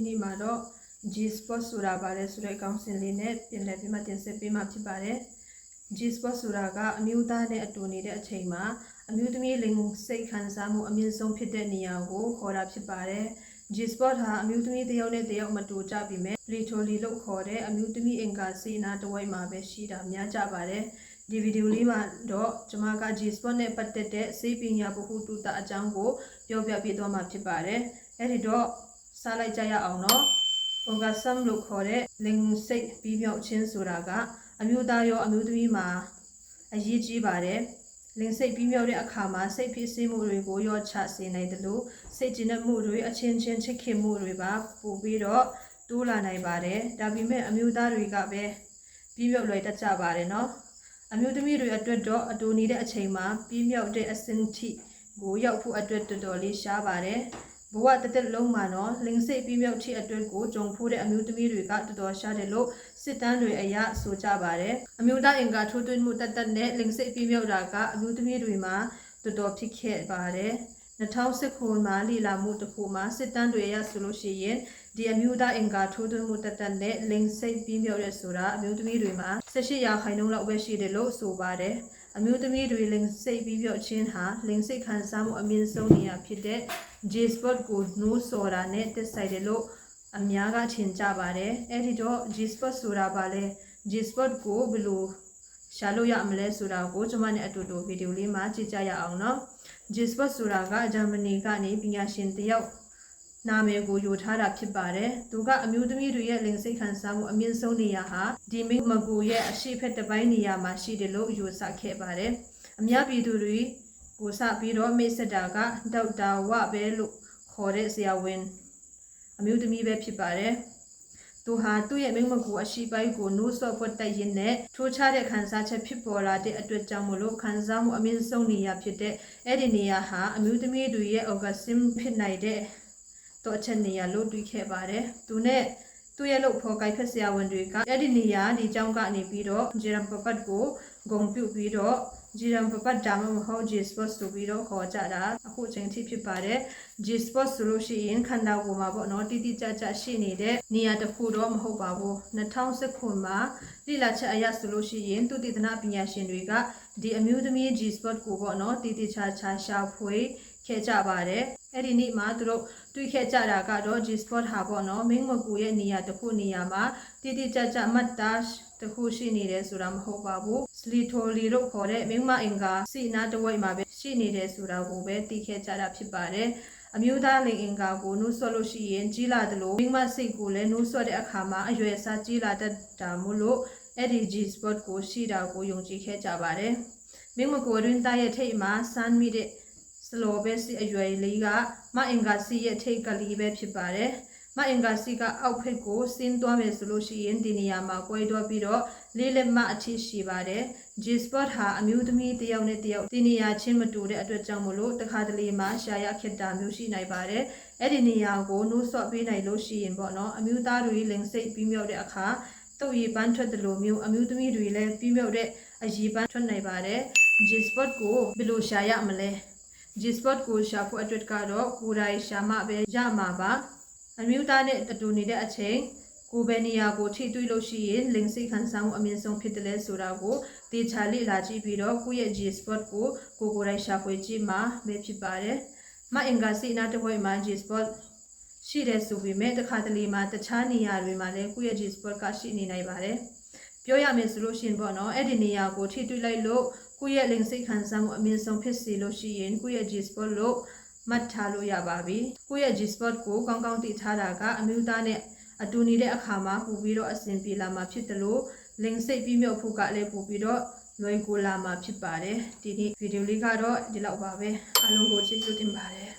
ဒီနေ့မှာတော့ G spot ဆိုတာဗါလဲဆိုတဲ့အကောင့်စင်လေးနဲ့ပြင်လည်ပြီးမှတင်ဆက်ပေးမှဖြစ်ပါတယ် G spot ဆိုတာကအမျိုးသားနဲ့အတူနေတဲ့အချိန်မှာအမျိုးသမီးလိင်စိတ်ခံစားမှုအမြင့်ဆုံးဖြစ်တဲ့နေရာကိုခေါ်တာဖြစ်ပါတယ် G spot ဟာအမျိုးသမီးတစ်ယောက်နဲ့တစ်ယောက်မတူကြပြီမဲ့လီထိုလီလို့ခေါ်တဲ့အမျိုးသမီးအင်္ဂါစေနာတစ်ဝိုက်မှာပဲရှိတာများကြပါတယ်ဒီဗီဒီယိုလေးမှာတော့ကျွန်မက G spot နဲ့ပတ်သက်တဲ့စေပညာဗဟုသုတအကြောင်းကိုပြောပြပေးသွားမှာဖြစ်ပါတယ်အဲ့ဒီတော့ စားလိုက်ကြရအောင်နော် orgasm လို့ခေါ်တဲ့လင်စိတ်ပြီးမြောက်ခြင်းဆိုတာကအမျိုးသားရောအမျိုးသမီးမှာအရေးကြီးပါတယ်လင်စိတ်ပြီးမြောက်တဲ့အခါမှာစိတ်ဖြစ်စေမှုတွေကိုရောချစေနိုင်တယ်လို့စိတ်ကျဉ်တဲ့မှုတွေအချင်းချင်းချစ်ခင်မှုတွေပါပို့ပြီးတော့တိုးလာနိုင်ပါတယ်ဒါပေမဲ့အမျိုးသားတွေကပဲပြီးမြောက်လွယ်တတ်ကြပါတယ်နော်အမျိုးသမီးတွေအတွက်တော့အတူနေတဲ့အချိန်မှာပြီးမြောက်တဲ့အဆင့်ထိကိုရောက်ဖို့အတွက်တော်တော်လေးရှားပါတယ် ဘဝတစ်သက်လုံးမှာတော့လင်စိတ်ပြီးမြောက်ထိအတွက်ကိုကြုံဖို့တဲ့အမျိုးသမီးတွေကတော်တော်ရှားတယ်လို့စစ်တမ်းတွေအရဆိုကြပါတယ်အမျိုးသားအင်္ဂါထိုးသွင်းမှုတက်တက်နဲ့လင်စိတ်ပြီးမြောက်တာကအမျိုးသမီးတွေမှာတော်တော်ဖြစ်ခဲ့ပါတယ်2019မှာလီလာမှုတစ်ခုမှာစစ်တမ်းတွေအရဆိုလို့ရှိရင်ဒီအမျိုးသားအင်္ဂါထိုးသွင်းမှုတက်တက်နဲ့လင်စိတ်ပြီးမြောက်တဲ့ဆိုတာအမျိုးသမီးတွေမှာ18ရာခိုင်နှုန်းလောက်ပဲရှိတယ်လို့ဆိုပါတယ်အမျိုးသမီးတွေလင်စိတ်ပြီးပြော့ခြင်းဟာလင်စိတ်ခံစားမှုအမြင့်ဆုံးနေရာဖြစ်တဲ့ G spot ကိုနိုးစော်တာနဲ့တက်ဆိုင်တယ်လို့အများကထင်ကြပါတယ်အဲ့ဒီတော့ G spot ဆိုတာပါလဲ G spot ကိုဘယ်လိုရှာလို့ရမလဲဆိုတာကိုကျွန်မနဲ့အတူတူဗီဒီယိုလေးမှာကြည့်ကြရအောင်နော် G spot ဆိုတာကဂျာမနီကနေပညာရှင်တယောက်နာမည်ကိုယူထားတာဖြစ်ပါတယ်။သူကအမျိုးသမီးတွေရဲ့လင်စိတ်ခံစားမှုအမြင့်ဆုံးနေရာဟာဒီမိမကူရဲ့အရှိဖက်တစ်ပိုင်းနေရာမှာရှိတယ်လို့ယူဆခဲ့ပါတယ်။အများပြည်သူတွေ ကိုစပြီးတော့မိတ်ဆက်တာကဒေါက်တာဝပဲလို့ခေါ်တဲ့ဆရာဝန်အမျိုးသမီးပဲဖြစ်ပါတယ်။သူဟာသူ့ရဲ့မိမကူအရှိပိုင်းကိုနိုးစော့ဖွက်တိုက်ရင်းနဲ့ထိုးချတဲ့ခံစားချက်ဖြစ်ပေါ်လာတဲ့အတွက်ကြောင့်မလို့ခံစားမှုအမြင့်ဆုံးနေရာဖြစ်တဲ့အဲ့ဒီနေရာဟာအမျိုးသမီးတွေရဲ့ orgasm ဖြစ်နိုင်တဲ့တော့အချက်နေရာလို့တွေးခဲ့ပါတယ်။သူနဲ့သူ့ရဲ့လို့ဖော်ကိုက်ဖက်ဆရာဝန်တွေကအဲ့ဒီနေရာဒီကျောင်းကနေပြီးတော့ဂျေရမ်ပပတ်ကိုဂုံပြုတ်ပြီးတော့ ဂျီရမ်ပပတ်ဒါမှမဟုတ် G spot ဆိုပြီးတော့ခေါ်ကြတာအခုအချိန်ထိဖြစ်ပါတယ် G spot ဆိုလို့ရှိရင်ခန္ဓာကိုယ်မှာပေါ့နော်တိတိကျကျရှိနေတဲ့နေရာတစ်ခုတော့မဟုတ်ပါဘူး2019မှာလိလာချက်အရဆိုလို့ရှိရင်သူတည်တနာပညာရှင်တွေကဒီအမျိုးသမီး G spot ကိုပေါ့နော်တိတိကျကျရှာဖွေခဲ့ကြပါတယ် အဲ့ဒီနေ့မှာသူတို့တွေ့ခဲ့ကြတာကတော့ G spot ဟာပေါ့နော်မင်းမကူရဲ့နေရာတစ်ခုနေရာမှာတိတိကျကျမတ်တာတစ်ခုရှိနေတယ်ဆိုတာမဟုတ်ပါဘူးစလီထိုလီလို့ခေါ်တဲ့မင်းမအင်္ဂါစီနာတဝိုက်မှာပဲရှိနေတယ်ဆိုတာကိုပဲသိခဲ့ကြတာဖြစ်ပါတယ်အမျိုးသားလိင်အင်္ဂါကိုနှိုးဆွလို့ရှိရင်ကြီးလာတယ်လို့မိမစိတ်ကိုလည်းနှိုးဆွတဲ့အခါမှာအရွယ်အစားကြီးလာတတ်တာမို့လို့အဲ့ဒီ G spot ကိုရှိတာကိုယုံကြည်ခဲ့ကြပါတယ်မိမကိုရင်းသားရဲ့ထိတ်မှာစမ်းမိတဲ့ စလောဘဲစီအရွယ်လေးကမအင်္ဂါစီရဲ့ထိတ်ကလေးပဲဖြစ်ပါတယ်မအင်္ဂါစီကအောက်ဖက်ကိုဆင်းသွားမယ်ဆိုလို့ရှိရင်ဒီနေရာမှာကွဲတော့ပြီးတော့လေးလက်မအထိရှိပါတယ် G spot ဟာအမျိုးသမီးတစ်ယောက်နဲ့တစ်ယောက်ဒီနေရာချင်းမတူတဲ့အတွက်ကြောင့်မလို့တခါတလေမှာရှာရခက်တာမျိုးရှိနိုင်ပါတယ်အဲ့ဒီနေရာကိုနိုးဆော့ပေးနိုင်လို့ရှိရင်ပေါ့နော်အမျိုးသားတွေလင်စိတ်ပြီးမြောက်တဲ့အခါတုပ်ရည်ပန်းထွက်တယ်လို့မျိုးအမျိုးသမီးတွေလည်းပြီးမြောက်တဲ့အရည်ပန်းထွက်နိုင်ပါတယ် G spot ကိုဘယ်လိုရှာရမလဲ G spot ကိုရှာဖို့အတွက်ကတော့ကိုယ်တိုင်ရှာမှပဲရမှာပါအမျိုးသားနဲ့အတူနေတဲ့အချိန်ကိုယ်ပဲနေရာကိုထိတွေ့လို့ရှိရင်လင်စိတ်ခံစားမှုအမြင့်ဆုံးဖြစ်တယ်လဲဆိုတာကိုတေချာလေ့လာကြည့်ပြီးတော့ကိုယ့်ရဲ့ G spot ကိုကိုယ်ကိုယ်တိုင်ရှာဖွေကြည့်မှပဲဖြစ်ပါတယ်။မအင်္ဂါစိနာတစ်ဝိုက်မှာ G spot ရှိတယ်ဆိုပေမဲ့တစ်ခါတလေမှာတခြားနေရာတွေမှာလည်းကိုယ့်ရဲ့ G spot ကရှိနေနိုင်ပါတယ်။ ပြောရမယ်ဆိုလို့ရှိရင်ပေါ့နော်အဲ့ဒီနေရာကိုထိတွေ့လိုက်လို့ကိုယ့်ရဲ့လင်စိတ်ခံစားမှုအမြင့်ဆုံးဖြစ်စေလို့ရှိရင်ကိုယ့်ရဲ့ G spot လို့မှတ်ထားလို့ရပါပြီ။ကိုယ့်ရဲ့ G spot ကိုကောင်းကောင်းသိထားတာကအမျိုးသားနဲ့အတူနေတဲ့အခါမှာပူပြီးတော့အဆင်ပြေလာမှာဖြစ်တယ်လို့လင်စိတ်ပြီးမြုပ်ဖို့ကလည်းပူပြီးတော့လွယ်ကူလာမှာဖြစ်ပါတယ်ဒီနေ့ဗီဒီယိုလေးကတော့ဒီလောက်ပါပဲအားလုံးကိုကျေးဇူးတင်ပါတယ်